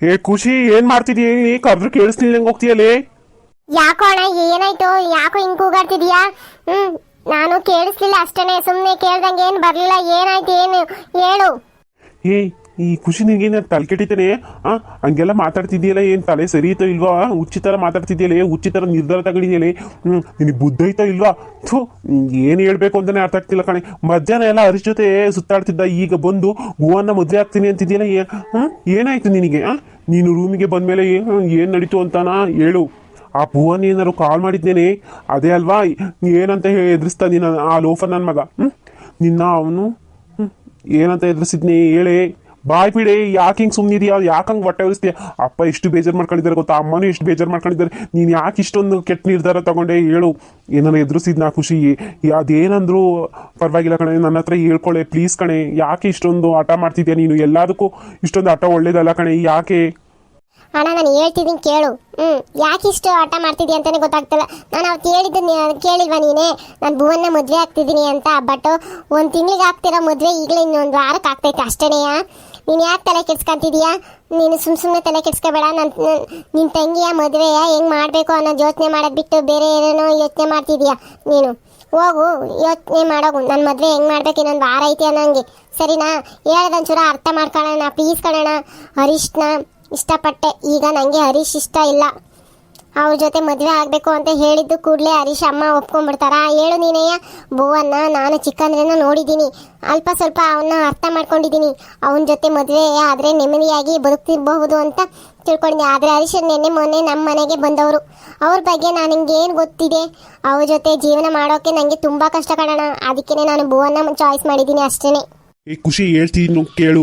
ಏ ಖುಷಿ ಏನ್ ಮಾಡ್ತಿದೀಯ ನೀ ಕರ್ದ್ರು ಕೇಳಿಸ್ಲಿಲ್ಲ ಹೋಗ್ತೀಯಲ್ಲಿ? ಯಾಕೋ ಅಣ್ಣ ಏನಾಯ್ತು? ಯಾಕೋ ಹಿಂಗ್ ಕೂಗಾಡ್ತಿದ್ಯಾ? ಹ್ಮ್ ನಾನು ಕೇಳಿಸ್ಲಿಲ್ಲ ಅಷ್ಟೇನೆ. ಸುಮ್ಮನೆ ಕೇಳ್ದಂಗೆ ಏನ್ ಬರ್ಲಿಲ್ಲ ಏನಾಯ್ತು ಏನು? ಹೇಳು. ಏ ಈ ಖುಷಿ ತಲೆ ಕೆಟ್ಟಿತಾನೆ ಆ, ಹಂಗೆಲ್ಲ ಮಾತಾಡ್ತಿದ್ಯಲ್ಲ, ಏನು ತಲೆ ಸರಿ ಐತೋ ಇಲ್ವಾ? ಹುಚ್ಚಿ ಥರ ಮಾತಾಡ್ತಿದ್ಯಲ್ಲ ಹುಚ್ಚಿ ಥರ ನಿರ್ಧಾರ ತಗೊಂಡಿದ್ಯಲ್ಲ ಹ್ಮ್, ನಿನಗೆ ಬುದ್ಧ ಐತೋ ಇಲ್ವಾ? ಥು, ಏನು ಹೇಳ್ಬೇಕು ಅಂತಾನೆ ಅರ್ಥ ಆಗ್ತಿಲ್ಲ ಕಣೆ. ಮಧ್ಯಾಹ್ನ ಎಲ್ಲ ಹರೀಶ್ ಜೊತೆ ಸುತ್ತಾಡ್ತಿದ್ದ, ಈಗ ಬಂದು ಹೂವನ್ನ ಮದುವೆ ಆಗ್ತೀನಿ ಅಂತಿದ್ಯಲ್ಲ ಹ್ಮ್ ಏನಾಯ್ತು ನಿನಗೆ? ಆ, ನೀನು ರೂಮಿಗೆ ಬಂದ್ಮೇಲೆ ಏನು ನಡೀತು ಅಂತಾನ ಹೇಳು. ಆ ಭುವನ್ ಏನಾದ್ರು ಕಾಲ್ ಮಾಡಿದ್ದೇನೆ ಅದೇ ಅಲ್ವಾ? ಏನಂತ ಹೇಳಿ ಎದುರಿಸ್ತಾ ನೀನು ಆ ಲೋಫರ್ ನನ್ನ ಮಗ? ಹ್ಮ್, ನಿನ್ನ ಅವನು ಏನಂತ ಎದುರಿಸಿದ್ನಿ ಹೇಳಿ? ಬಾಯ್ ಬಿಡಿ ಯಾಕೆ ಹಿಂಗೆ ಸುಮ್ಮನಿದ್ಯಾ ಯಾಕೆ ಹಂಗೆ ಹೊಟ್ಟೆ ಉಳಿಸ್ತೀಯ ಅಪ್ಪ ಎಷ್ಟು ಬೇಜಾರು ಮಾಡ್ಕೊಂಡಿದ್ದಾರೆ ಗೊತ್ತಾ? ಅಮ್ಮನೂ ಎಷ್ಟು ಬೇಜಾರು ಮಾಡ್ಕೊಂಡಿದ್ದಾರೆ. ನೀನು ಯಾಕೆ ಇಷ್ಟೊಂದು ಕೆಟ್ಟ ನಿರ್ಧಾರ ತಗೊಂಡೆ? ಹೇಳು. ಏನಾರು ಎದುರಿಸಿದ್ನಾ ಖುಷಿ. ಅದೇನಂದ್ರೂ ಪರವಾಗಿಲ್ಲ ಕಣೆ. ನನ್ನ ಹತ್ರ ಹೇಳ್ಕೊಳ್ಳೆ ಪ್ಲೀಸ್ ಕಣೆ. ಯಾಕೆ ಇಷ್ಟೊಂದು ಆಟ ಮಾಡ್ತಿದ್ಯಾ ನೀನು? ಎಲ್ಲದಕ್ಕೂ ಇಷ್ಟೊಂದು ಆಟ ಒಳ್ಳೇದಲ್ಲ ಕಣೆ. ಯಾಕೆ? ಅಣ್ಣ, ನಾನು ಹೇಳ್ತಿದ್ದೀನಿ ಕೇಳು. ಹ್ಞೂ ಯಾಕೆ ಇಷ್ಟು ಆಟ ಮಾಡ್ತಿದ್ದೀನಿ ಅಂತಲೇ ಗೊತ್ತಾಗ್ತಲ್ಲ. ನಾನು ಅವ್ರು ಕೇಳಿದ್ದು ಕೇಳಿಲ್ವಾ ನೀನೇ? ನಾನು ಭುವನ್ನ ಮದುವೆ ಆಗ್ತಿದ್ದೀನಿ ಅಂತ ಬಟ್ ಒಂದು ತಿಂಗಳಿಗೆ ಆಗ್ತಿರೋ ಮದುವೆ ಈಗಲೇ ಇನ್ನೊಂದು ವಾರಕ್ಕೆ ಆಗ್ತೈತೆ ಅಷ್ಟೇನೆಯಾ? ನೀನು ಯಾಕೆ ತಲೆ ಕೆಡ್ಸ್ಕೊಂತಿದ್ಯಾ? ನೀನು ಸುಮ್ ಸುಮ್ಮನೆ ತಲೆ ಕೆಡ್ಸ್ಕೊಬೇಡ. ನನ್ನ ನಿನ್ನ ತಂಗಿಯ ಮದುವೆಯ ಹೆಂಗ್ ಮಾಡಬೇಕು ಅನ್ನೋ ಯೋಚನೆ ಮಾಡೋದು ಬಿಟ್ಟು ಬೇರೆ ಏನೇನೋ ಯೋಚನೆ ಮಾಡ್ತಿದ್ಯಾ ನೀನು? ಹೋಗು, ಯೋಚನೆ ಮಾಡೋಗು. ನನ್ನ ಮದುವೆ ಹೆಂಗ್ ಮಾಡ್ಬೇಕು ಇನ್ನೊಂದು ವಾರ ಐತಿ ಅನ್ನಂಗೆ. ಸರಿನಾ? ಹೇಳ್ದಂಚೂರ ಅರ್ಥ ಮಾಡ್ಕೊಳ್ಳೋಣ, ಪ್ಲೀಸ್ ಕಣೋಣ ಹರೀಶ್ನ ಇಷ್ಟಪಟ್ಟೆ. ಈಗ ನನಗೆ ಹರೀಶ್ ಇಷ್ಟ ಇಲ್ಲ. ಅವ್ರ ಜೊತೆ ಮದುವೆ ಆಗಬೇಕು ಅಂತ ಹೇಳಿದ್ದು ಕೂಡಲೇ ಹರೀಶ್ ಅಮ್ಮ ಒಪ್ಕೊಂಡ್ಬಿಡ್ತಾರ. ಹೇಳು ನೀನಯ್ಯ ಭುವನ್ನ ನಾನು ಚಿಕ್ಕಂದ್ರನ್ನ ನೋಡಿದ್ದೀನಿ. ಅಲ್ಪ ಸ್ವಲ್ಪ ಅವನ್ನ ಅರ್ಥ ಮಾಡ್ಕೊಂಡಿದ್ದೀನಿ. ಅವನ ಜೊತೆ ಮದುವೆ ಆದರೆ ನೆಮ್ಮದಿಯಾಗಿ ಬದುಕ್ತಿರಬಹುದು ಅಂತ ತಿಳ್ಕೊಂಡಿದ್ದೆ. ಆದರೆ ಹರೀಶ್ ನೆನ್ನೆ ಮೊನ್ನೆ ನಮ್ಮ ಮನೆಗೆ ಬಂದವರು. ಅವ್ರ ಬಗ್ಗೆ ನಾನು ಏನು ಗೊತ್ತಿದೆ? ಅವ್ರ ಜೊತೆ ಜೀವನ ಮಾಡೋಕೆ ನನಗೆ ತುಂಬ ಕಷ್ಟ ಕಾಣೋಣ ಅದಕ್ಕೇನೆ ನಾನು ಭುವನ್ನ ಚಾಯ್ಸ್ ಮಾಡಿದ್ದೀನಿ ಅಷ್ಟೇ ಏ ಖುಷಿ ಹೇಳ್ತೀನಿ ಕೇಳು.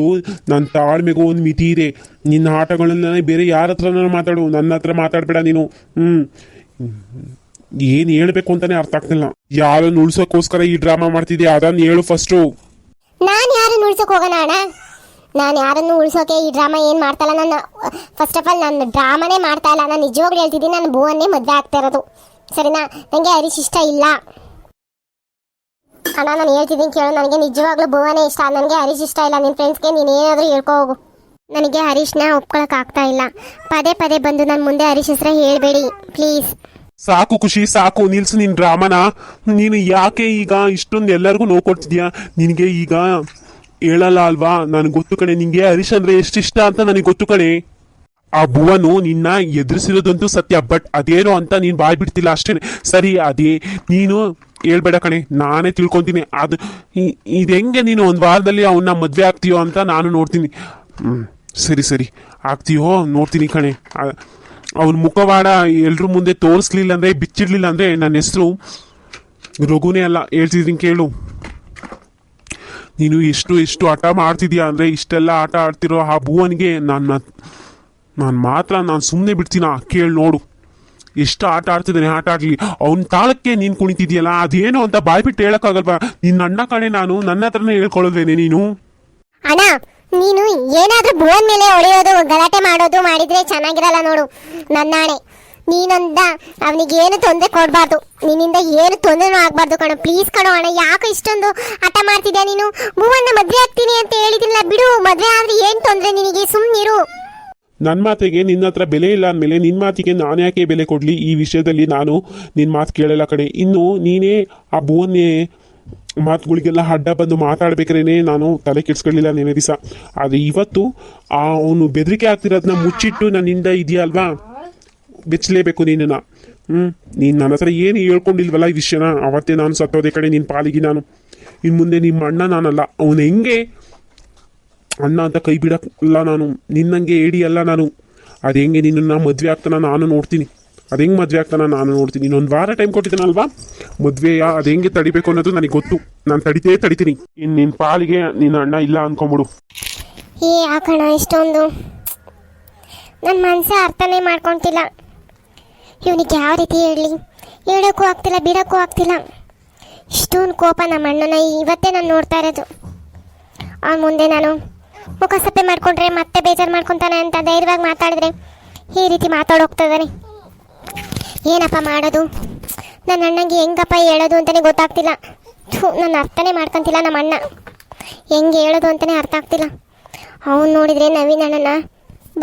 ನನ್ನ ತಾಳ್ಮೆಗೂ ಒಂದು ಮಿತಿ ಇದೆ. ನಿನ್ನ ಆಟಗಳನ್ನ ಬೇರೆ ಯಾರ ಹತ್ರನೂ ಮಾತಾಡು, ನನ್ನ ಹತ್ರ ಮಾತಾಡಬೇಡ ನೀನು. ಹ್ಮ್. ಏನು ಹೇಳ್ಬೇಕು ಅಂತಾನೆ ಅರ್ಥ ಆಗ್ತಿಲ್ಲ. ಯಾರನ್ನು ಉಳ್ಸೋಕ್ಕೋಸ್ಕರ ಈ ಡ್ರಾಮಾ ಮಾಡ್ತಿದ್ಯಾ ಅದನ್ನ ಹೇಳು ಫಸ್ಟು ನಾನು ಯಾರನ್ನು ಉಳ್ಸೋಕೆ ಹೋಗೋಣ ಅಣ್ಣ? ನಾನು ಯಾರನ್ನು ಉಳ್ಸೋಕೆ ಈ ಡ್ರಾಮಾ ಏನು ಮಾಡ್ತಾ ಇಲ್ಲ ನಾನು ಫಸ್ಟ್ ಆಫ್ ಆಲ್ ನಾನು ಡ್ರಾಮಾನೇ ಮಾಡ್ತಾ ಇಲ್ಲ. ನಾನು ನಿಜವಾಗ್ಲೂ ಹೇಳ್ತಿದ್ದೀನಿ, ನಾನು ಭೂವನ್ನೇ ಮದುವೆ ಆಗ್ತಾ ಇರೋದು. ಸರಿನಾ? ನನಗೆ ಹರೀಶ್ ಇಷ್ಟ ಇಲ್ಲ. ಅಣ್ಣ, ನಾನು ಹೇಳ್ತಿದ್ದೀನಿ ಕೇಳು. ನನಗೆ ನಿಜವಾಗ್ಲೂ ಭುವನೇ ಇಷ್ಟ. ನನಗೆ ಹರೀಶ್ ಇಷ್ಟ ಇಲ್ಲ. ನಿನ್ನ ಫ್ರೆಂಡ್ಸ್ಗೆ ನೀನು ಏನಾದರೂ ಹೇಳ್ಕೊ ಹೋಗು. ನನಗೆ ಹರೀಶ್ನ ಒಪ್ಕೊಳಕ್ಕಾಗ್ತಾ ಇಲ್ಲ. ಪದೇ ಪದೇ ಬಂದು ನನ್ನ ಮುಂದೆ ಹರೀಶ್ ಹೆಸರ ಹೇಳಬೇಡಿ. ಪ್ಲೀಸ್. ಸಾಕು ಖುಷಿ, ಸಾಕು ನಿಲ್ಸು ನಿನ್ ಡ್ರಾಮಾನ ನೀನು ಯಾಕೆ ಈಗ ಇಷ್ಟೊಂದು ಎಲ್ಲರಿಗೂ ನೋವು ಕೊಡ್ತಿದ್ಯಾ? ನಿನಗೆ ಈಗ ಹೇಳಲ್ಲ ಅಲ್ವಾ? ನನಗೆ ಗೊತ್ತು ಕಣೆ. ನಿಂಗೆ ಹರೀಶ್ ಅಂದ್ರೆ ಇಷ್ಟ ಅಂತ ನನಗೆ ಗೊತ್ತು ಕಣೆ. ಆ ಭುವನು ನಿನ್ನ ಎದುರಿಸಿರೋದಂತೂ ಸತ್ಯ ಬಟ್ ಅದೇನೋ ಅಂತ ನೀನು ಬಾಯ್ ಬಿಡ್ತಿಲ್ಲ ಅಷ್ಟೇ. ಸರಿ, ಅದೇ, ನೀನು ಹೇಳ್ಬೇಡ ಕಣೆ, ನಾನೇ ತಿಳ್ಕೊತೀನಿ. ಅದು ಇದು ಹೆಂಗೆ ನೀನು ಒಂದು ವಾರದಲ್ಲಿ ಅವನ್ನ ಮದುವೆ ಆಗ್ತೀಯೋ ಅಂತ ನಾನು ನೋಡ್ತೀನಿ. ಸರಿ ಸರಿ. ಆಗ್ತೀಯೋ ನೋಡ್ತೀನಿ ಕಣೆ. ಅವನ ಮುಖವಾಡ ಎಲ್ರ ಮುಂದೆ ತೋರಿಸ್ಲಿಲ್ಲ ಅಂದ್ರೆ, ಬಿಚ್ಚಿಡ್ಲಿಲ್ಲ ಅಂದ್ರೆ ನನ್ನ ಹೆಸರು ರಘುನೇ ಅಲ್ಲ. ಹೇಳ್ತಿದ್ದೀನಿ ಕೇಳು. ನೀನು ಎಷ್ಟು ಎಷ್ಟು ಆಟ ಮಾಡ್ತಿದ್ಯಾ ಅಂದ್ರೆ, ಇಷ್ಟೆಲ್ಲ ಆಟ ಆಡ್ತಿರೋ ಆ ಭುವನಿಗೆ ನಾನು ನಾನು ಮಾತ್ರ ನಾನು ಸುಮ್ಮನೆ ಬಿಡ್ತೀನ? ಕೇಳಿ ನೋಡು. ಎಷ್ಟು ಆಟ ಆಡ್ತಿದ್ದಾನೆ ಆಟ ಆಡಲಿ. ಅವನ ತಾಳಕ್ಕೆ ನೀನು ಕುಣಿತಿದ್ಯಲ್ಲ, ಅದೇನು ಅಂತ ಬಾಯ್ಬಿಟ್ಟು ಹೇಳಕ್ಕಾಗಲ್ವಾ? ನಿನ್ನ ಅಣ್ಣ ಕಣೆ ನಾನು, ನನ್ನ ಹತ್ರನೇ ಹೇಳ್ಕೊಳ್ಳೋದೇನೆ ನೀನು? ಅಣ್ಣ, ನೀನು ಏನಾದ್ರೂ ಭುವನ್ ಮೇಲೆ ಹೊಳೆಯೋದು ಗಲಾಟೆ ಮಾಡೋದು ಮಾಡಿದ್ರೆ ಚೆನ್ನಾಗಿರಲ್ಲ ನೋಡು ನನ್ನಾಣೆ ನೀನಂದ ಅವನಿಗೆ ಏನು ತೊಂದರೆ ಕೊಡಬಾರ್ದು. ನಿನ್ನಿಂದ ಏನು ತೊಂದರೆನೂ ಆಗಬಾರ್ದು ಕಣೋ. ಪ್ಲೀಸ್ ಕಣೋ ಅಣ್ಣ, ಯಾಕೆ ಇಷ್ಟೊಂದು ಹಠ ಮಾಡ್ತಿದ್ಯಾ ನೀನು? ಭೂವನ್ನ ಮದುವೆ ಆಗ್ತೀನಿ ಅಂತ ಹೇಳಿದಿಲ್ಲ ಬಿಡು. ಮದುವೆ ಆದ್ರೆ ಏನು ತೊಂದರೆ ನಿನಗೆ? ಸುಮ್ಮನಿರು ನನ್ನ ಮಾತಿಗೆ ನಿನ್ನ ಹತ್ರ ಬೆಲೆ ಇಲ್ಲ ಅಂದಮೇಲೆ ನಿನ್ನ ಮಾತಿಗೆ ನಾನು ಯಾಕೆ ಬೆಲೆ ಕೊಡಲಿ ಈ ವಿಷಯದಲ್ಲಿ ನಾನು ನಿನ್ನ ಮಾತು ಕೇಳಲ್ಲ ಕಡೆ ಇನ್ನು ನೀನೇ ಆ ಭುವನ್ನೇ ಮಾತುಗಳಿಗೆಲ್ಲ ಅಡ್ಡ ಬಂದು ಮಾತಾಡ್ಬೇಕ್ರೇನೆ ನಾನು ತಲೆ ಕೆಡ್ಸ್ಕೊಳ್ಳಿಲ್ಲ ನಿನ್ನೆ ದಿವಸ. ಆದರೆ ಇವತ್ತು ಆ ಅವನು ಬೆದರಿಕೆ ಆಗ್ತಿರೋದನ್ನ ಮುಚ್ಚಿಟ್ಟು ನನ್ನಿಂದ ಇದೆಯಲ್ವಾ? ಬೆಚ್ಚಲೇಬೇಕು ನಿನ್ನನ್ನು. ಹ್ಞೂ ನೀನು ನನ್ನ ಹತ್ರ ಏನು ಹೇಳ್ಕೊಂಡಿಲ್ವಲ್ಲ ಈ ವಿಷಯನ? ಅವತ್ತೇ ನಾನು ಸತ್ತೋದೆ ಕಡೆ ನಿನ್ನ ಪಾಲಿಗೆ ನಾನು. ಇನ್ನು ಮುಂದೆ ನಿಮ್ಮ ಅಣ್ಣ ನಾನಲ್ಲ. ಅವನು ಹೆಂಗೆ ಅಣ್ಣ ಅಂತ ಕೈ ಬಿಡಲ್ಲ ನಾನು. ನಿನ್ನಂಗೆ ಏಡಿ ಅಲ್ಲ ನಾನು. ಅದು ಹೆಂಗೆ ನಿನ್ನನ್ನು ಮದುವೆ ಆಗ್ತಾನ ನಾನು ನೋಡ್ತೀನಿ. ಅದು ಹೆಂಗೆ ಮದುವೆ ಆಗ್ತಾನ ನಾನು ನೋಡ್ತೀನಿ. ಇನ್ನೊಂದು ವಾರ ಟೈಮ್ ಕೊಟ್ಟಿದ್ದಾನಲ್ವಾ? ಮದುವೆಯ ಅದು ಹೆಂಗೆ ತಡಿಬೇಕು ಅನ್ನೋದು ನನಗೆ ಗೊತ್ತು. ನಾನು ತಡಿತೇ ತಡಿತೀನಿ. ಇನ್ನು ನಿನ್ನ ಪಾಲಿಗೆ ನಿನ್ನ ಅಣ್ಣ ಇಲ್ಲ ಅಂದ್ಕೊಂಬಿಡು ಏ ಯಾಕಣ ಇಷ್ಟೊಂದು. ನನ್ನ ಮನಸ್ಸೇ ಅರ್ಥನೇ ಮಾಡ್ಕೊತಿಲ್ಲ. ಇವನಿಗೆ ಯಾವ ರೀತಿ ಹೇಳಿ? ಹೇಳೋಕ್ಕೂ ಆಗ್ತಿಲ್ಲ, ಬಿಡೋಕ್ಕೂ ಆಗ್ತಿಲ್ಲ. ಇಷ್ಟೊಂದು ಕೋಪ ನಮ್ಮ ಅಣ್ಣನ ಇವತ್ತೇ ನಾನು ನೋಡ್ತಾ ಇರೋದು. ಆ ಮುಂದೆ ನಾನು ಮುಖ ಸಪ್ಪೆ ಮಾಡ್ಕೊಂಡ್ರೆ ಮತ್ತೆ ಬೇಜಾರು ಮಾಡ್ಕೊತಾನೆ ಅಂತ ಧೈರ್ಯವಾಗಿ ಮಾತಾಡಿದ್ರೆ ಈ ರೀತಿ ಮಾತಾಡೋಗ್ತದಾನೆ ಏನಪ್ಪ ಮಾಡೋದು? ನನ್ನ ಅಣ್ಣಂಗೆ ಹೆಂಗಪ್ಪ ಹೇಳೋದು ಅಂತಲೇ ಗೊತ್ತಾಗ್ತಿಲ್ಲ. ಥೂ ನನ್ನ ಅರ್ಥನೇ ಮಾಡ್ಕೊಂತಿಲ್ಲ ನಮ್ಮ ಅಣ್ಣ. ಹೆಂಗೆ ಹೇಳೋದು ಅಂತಲೇ ಅರ್ಥ ಆಗ್ತಿಲ್ಲ. ಅವನು ನೋಡಿದರೆ ನವೀನ್ ಅಣ್ಣನ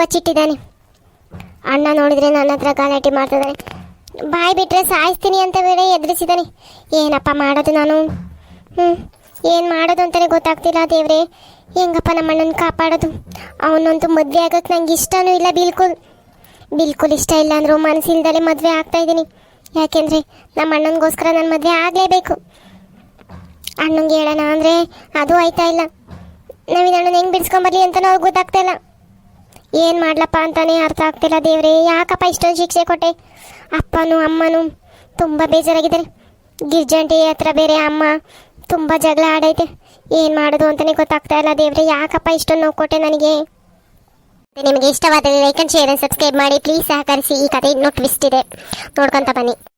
ಬಚ್ಚಿಟ್ಟಿದ್ದಾನೆ. ಅಣ್ಣ ನೋಡಿದರೆ ನನ್ನ ಹತ್ರ ಗಲಾಟೆ ಮಾಡ್ತಿದ್ದಾನೆ ಬಾಯಿ ಬಿಟ್ಟರೆ ಸಾಯಿಸ್ತೀನಿ ಅಂತ ಬೇರೆ ಎದುರಿಸಿದ್ದಾನೆ. ಏನಪ್ಪ ಮಾಡೋದು ನಾನು? ಹ್ಞೂ ಏನು ಮಾಡೋದು ಅಂತಲೇ ಗೊತ್ತಾಗ್ತಿಲ್ಲ ದೇವ್ರೆ. ಹೆಂಗಪ್ಪ ನಮ್ಮ ಅಣ್ಣನ ಕಾಪಾಡೋದು? ಅವನಂತೂ ಮದುವೆ ಆಗೋಕ್ಕೆ ನಂಗೆ ಇಷ್ಟನೂ ಇಲ್ಲ ಬಿಲ್ಕುಲ್. ಬಿಲ್ಕುಲ್ ಇಷ್ಟ ಇಲ್ಲ ಅಂದರೂ ಮನಸ್ಸಿಲ್ದಲೇ ಮದುವೆ ಆಗ್ತಾ ಇದ್ದೀನಿ. ಯಾಕೆಂದರೆ ನಮ್ಮ ಅಣ್ಣನಿಗೋಸ್ಕರ ನಾನು ಮದುವೆ ಆಗಲೇಬೇಕು. ಅಣ್ಣಂಗೆ ಹೇಳೋಣ ಅಂದರೆ ಅದು ಆಯ್ತಾ ಇಲ್ಲ. ನವೀನ್ ಅಣ್ಣನ ಹೆಂಗೆ ಬಿಡಿಸ್ಕೊಂಬರ್ಲಿ ಅಂತಲೂ ಅವ್ರಿಗೆ ಗೊತ್ತಾಗ್ತಾ ಇಲ್ಲ. ಏನು ಮಾಡ್ಲಪ್ಪ ಅಂತಾನೆ ಅರ್ಥ ಆಗ್ತಿಲ್ಲ ದೇವರೇ. ಯಾಕಪ್ಪ ಇಷ್ಟೊಂದು ಶಿಕ್ಷೆ ಕೊಟ್ಟೆ? ಅಪ್ಪನೂ ಅಮ್ಮನೂ ತುಂಬ ಬೇಜಾರಾಗಿದ್ದಾರೆ. ಗಿರ್ಜಂಟಿ ಹತ್ರ ಬೇರೆ ಅಮ್ಮ ತುಂಬ ಜಗಳ ಆಡೈತೆ. ಏನು ಮಾಡೋದು ಅಂತಾನೆ ಗೊತ್ತಾಗ್ತಾ ಇಲ್ಲ. ದೇವ್ರೆ, ಯಾಕಪ್ಪ ಇಷ್ಟೊಂದು ನೋವು ಕೊಟ್ಟೆ ನನಗೆ? ನಿಮಗೆ ಇಷ್ಟವಾದರೆ like and share and subscribe ಮಾಡಿ ಪ್ಲೀಸ್ ಸಹಕರಿಸಿ. ಈ ಕತೆ ಇನ್ನೂ ಟ್ವಿಸ್ಟ್ ಇದೆ. ನೋಡ್ಕೊಂತ ಬನ್ನಿ.